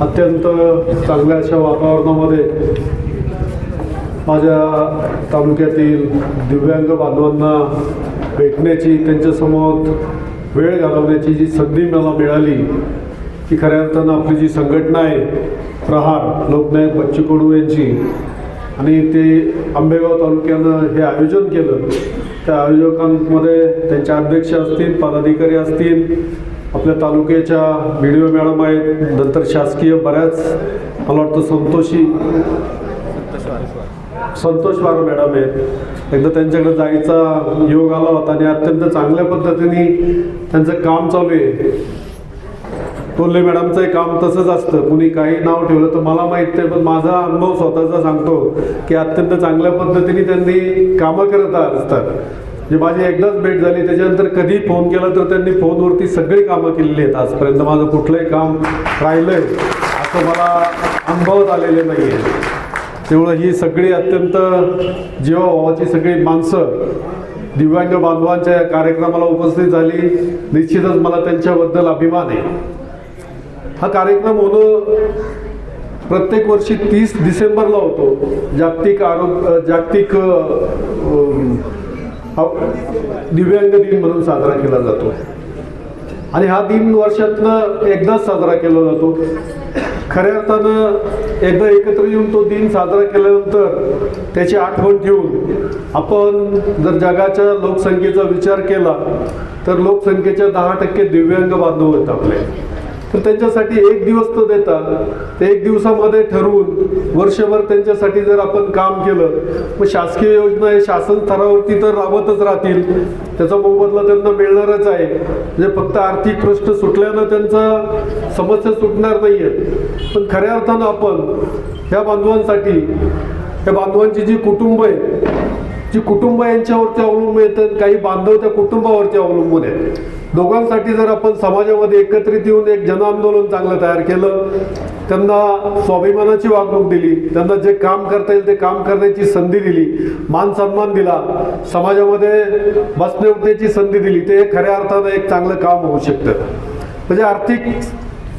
अत्यंत चांगल्या अशा वातावरणामध्ये माझ्या तालुक्यातील दिव्यांग बांधवांना भेटण्याची त्यांच्यासमोर वेळ घालवण्याची जी संधी मला मिळाली ती खऱ्या अर्थानं आपली जी संघटना आहे प्रहार लोकनायक बच्चू कडू यांची आणि ते आंबेगाव तालुक्यानं हे आयोजन केलं. त्या आयोजकांमध्ये त्यांचे अध्यक्ष असतील पदाधिकारी असतील आपल्या तालुक्याच्या बी डी ओ मॅडम आहेत. नंतर शासकीय बऱ्याच मला वाटतं संतोषी संतोष वार मॅडम आहेत. एकदा त्यांच्याकडे जायचा योग आला होता आणि अत्यंत चांगल्या पद्धतीने त्यांचं काम चालू आहे. टोल्ले मॅडमचंही काम तसंच असतं. कुणी काही नाव ठेवलं तर मला माहीत नाही पण माझा अनुभव स्वतःचा सांगतो की अत्यंत चांगल्या पद्धतीने त्यांनी कामं करत असतात. जे माझी एकदाच भेट झाली. त्याच्यानंतर कधी फोन केला तर त्यांनी फोनवरती सगळी कामं केलेली आहेत. आजपर्यंत माझं कुठलंही काम राहिलंय असं मला अनुभवत आलेले नाही आहे तेवढं ही सगळी अत्यंत जीवाभावाची सगळी माणसं दिव्यांग बांधवांच्या या कार्यक्रमाला उपस्थित झाली. निश्चितच मला त्यांच्याबद्दल अभिमान आहे. हा कार्यक्रम होणं प्रत्येक वर्षी तीस डिसेंबरला होतो. जागतिक आरोग्य जागतिक दिव्यांग दिन म्हणून साजरा केला जातो. आणि हा दिन वर्षातनं एकदाच साजरा केला जातो. खऱ्या अर्थानं एकदा एकत्र येऊन तो दिन साजरा केल्यानंतर त्याची आठवण ठेवून आपण जर जगाच्या लोकसंख्येचा विचार केला तर लोकसंख्येच्या दहा टक्के दिव्यांग बांधव आहेत आपले. तर त्यांच्यासाठी एक दिवस तर देतात. ते एक दिवसामध्ये ठरवून वर्षभर त्यांच्यासाठी जर आपण काम केलं मग शासकीय योजना हे शासन स्तरावरती तर राबतच राहतील. त्याचा मोबदला त्यांना मिळणारच आहे. म्हणजे फक्त आर्थिक प्रश्न सुटल्यानं त्यांचा समस्या सुटणार नाही आहेत पण खऱ्या अर्थानं आपण ह्या बांधवांसाठी त्या बांधवांची जी कुटुंब आहे जी कुटुंब यांच्यावरती अवलंबून येतात काही बांधव त्या कुटुंबावरती अवलंबून आहेत. दोघांसाठी जर आपण समाजामध्ये एकत्रित येऊन एक जनआंदोलन चांगलं तयार केलं त्यांना स्वाभिमानाची वागणूक दिली त्यांना जे काम करता येईल ते काम करण्याची संधी दिली मान सन्मान दिला समाजामध्ये बसणे उठण्याची संधी दिली ते खऱ्या अर्थानं एक चांगलं काम होऊ शकतं. म्हणजे आर्थिक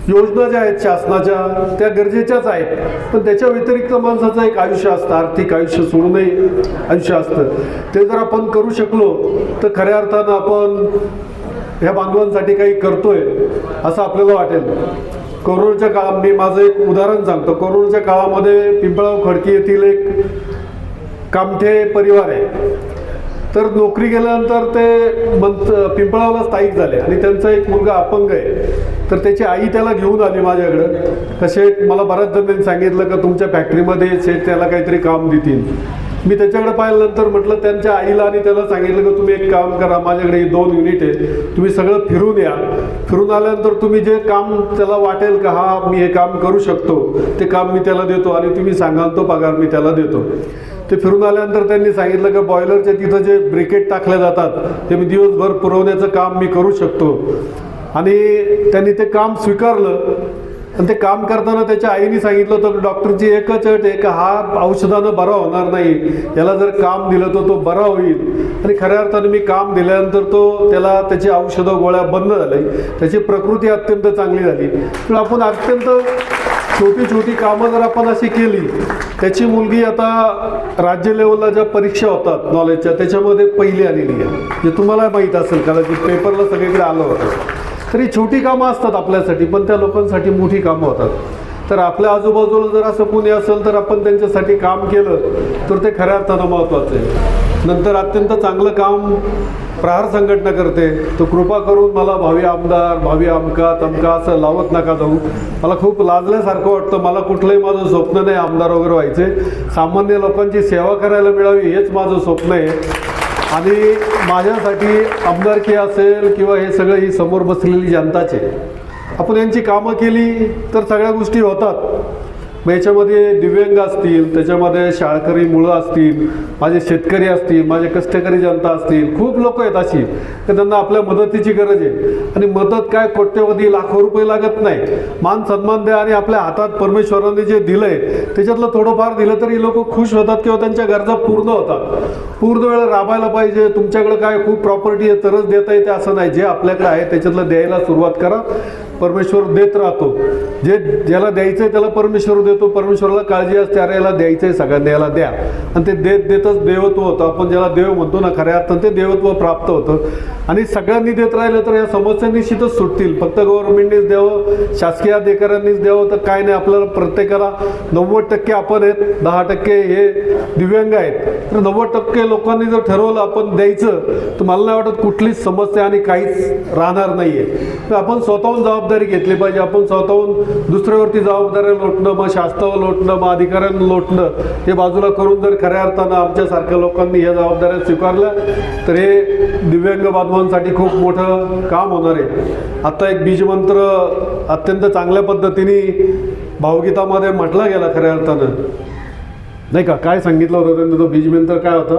योजना ज्या आहेत शासनाच्या त्या गरजेच्याच आहेत पण त्याच्या व्यतिरिक्त माणसाचं एक आयुष्य असतं आर्थिक आयुष्य सोडूनही आयुष्य असतं. ते जर आपण करू शकलो तर खऱ्या अर्थानं आपण ह्या बांधवांसाठी काही करतोय असं आपल्याला वाटेल. कोरोनाच्या काळात मी माझं एक उदाहरण सांगतो. कोरोनाच्या काळामध्ये पिंपळाव खडकी येथील एक कामठे परिवार आहे. तर नोकरी गेल्यानंतर ते मंत पिंपळावला स्थायिक झाले आणि त्यांचा एक मुलगा अपंग आहे. तर त्याची आई त्याला घेऊन आली माझ्याकडं. कसे मला बऱ्याच जणांनी सांगितलं का तुमच्या फॅक्टरीमध्ये शेठ त्याला काहीतरी काम देतील. मी त्याच्याकडे पाहिल्यानंतर म्हटलं त्यांच्या आईला आणि त्याला सांगितलं की तुम्ही एक काम करा माझ्याकडे दोन युनिट आहे तुम्ही सगळं फिरून या. फिरून आल्यानंतर तुम्ही जे काम त्याला वाटेल का हा मी हे काम करू शकतो ते काम मी त्याला देतो आणि तुम्ही सांगाल तो पगार मी त्याला देतो. ते फिरून आल्यानंतर त्यांनी सांगितलं की बॉयलरच्या तिथं जे ब्रिकेट टाकले जातात ते मी दिवसभर पुरवण्याचं काम मी करू शकतो. आणि त्यांनी ते काम स्वीकारलं. आणि ते काम करताना त्याच्या आईने सांगितलं होतं डॉक्टरची एकच अट आहे का हा औषधानं बरा होणार नाही. याला जर काम दिलं तर तो बरा होईल. आणि खऱ्या अर्थाने मी काम दिल्यानंतर तो त्याला त्याची औषधं गोळ्या बंद झाल्या त्याची प्रकृती अत्यंत चांगली झाली. तर आपण अत्यंत छोटी छोटी कामं जर आपण अशी केली त्याची मुलगी आता राज्य लेवलला ज्या परीक्षा होतात नॉलेजच्या त्याच्यामध्ये पहिली आलेली आहे. जे तुम्हाला माहीत असेल कदाचित पेपरला सगळीकडे आलं होतं. खरी छोटी कामं असतात आपल्यासाठी पण त्या लोकांसाठी मोठी कामं होतात. तर आपल्या आजूबाजूला जर असं कोणी असेल तर आपण त्यांच्यासाठी काम केलं तर ते खऱ्या अर्थानं महत्त्वाचं आहे. नंतर अत्यंत चांगलं काम प्रहार संघटना करते. तर कृपा करून मला भावी आमदार भावी आमका तमका असं लावत नका जाऊ. मला खूप लाजल्यासारखं वाटतं. मला कुठलंही माझं स्वप्न नाही आमदार वगैरे व्हायचे. सामान्य लोकांची सेवा करायला मिळावी हेच माझं स्वप्न आहे. आणि माझ्यासाठी आमदारकी असेल किंवा हे सगळं ही समोर बसलेली जनताचे आपण यांची कामं केली तर सगळ्या गोष्टी होतात. मग याच्यामध्ये दिव्यांग असतील त्याच्यामध्ये शाळकरी मुलं असतील माझे शेतकरी असतील माझे कष्टकरी जनता असतील खूप लोक आहेत अशी. तर त्यांना आपल्या मदतीची गरज आहे. आणि मदत काय कोट्यवधी लाखो रुपये लागत नाही. मान सन्मान द्या आणि आपल्या हातात परमेश्वराने जे दिलंय त्याच्यातलं थोडंफार दिलं तरी लोक खुश होतात किंवा त्यांच्या गरजा पूर्ण होतात. पूर्ण वेळ राबायला पाहिजे. तुमच्याकडे काय खूप प्रॉपर्टी आहे तरच देता येते असं नाही. जे आपल्याकडे आहे त्याच्यातलं द्यायला सुरुवात करा. परमेश्वर देत राहतो. जे ज्याला द्यायचं आहे त्याला परमेश्वर देतो. परमेश्वराला काळजी असते. अरे याला द्यायचं आहे सगळ्यांना याला द्या. आणि ते देत देतच देवत्व होतं. आपण ज्याला देव म्हणतो ना खऱ्या अर्थानं ते देवत्व प्राप्त होतं. आणि सगळ्यांनी देत राहिलं तर या समस्या निश्चितच सुटतील. फक्त गव्हर्नमेंटनेच द्यावं शासकीय अधिकाऱ्यांनीच द्यावं तर काय नाही. आपल्याला प्रत्येकाला नव्वद टक्के आपण आहेत दहा टक्के हे दिव्यांग आहेत. तर नव्वद टक्के लोकांनी जर ठरवलं आपण द्यायचं तर मला नाही वाटत कुठलीच समस्या आणि काहीच राहणार नाही आहे तर आपण स्वतःहून जबाबदार जबाबदारी घेतली पाहिजे. आपण स्वतःहून दुसऱ्यावरती जबाबदाऱ्या लोटणं मग शास्त्रावर लोटणं मग अधिकाऱ्यांना लोटणं हे बाजूला करून जर खऱ्या अर्थानं आमच्यासारख्या लोकांनी ह्या जबाबदाऱ्या स्वीकारल्या तर हे दिव्यांग बांधवांसाठी खूप मोठं काम होणार आहे. आता एक बीजमंत्र अत्यंत चांगल्या पद्धतीने भावगीतामध्ये म्हटला गेला खऱ्या अर्थानं. नाही का? काय सांगितलं होतं त्यांनी? तो बीजमंत्र काय होता?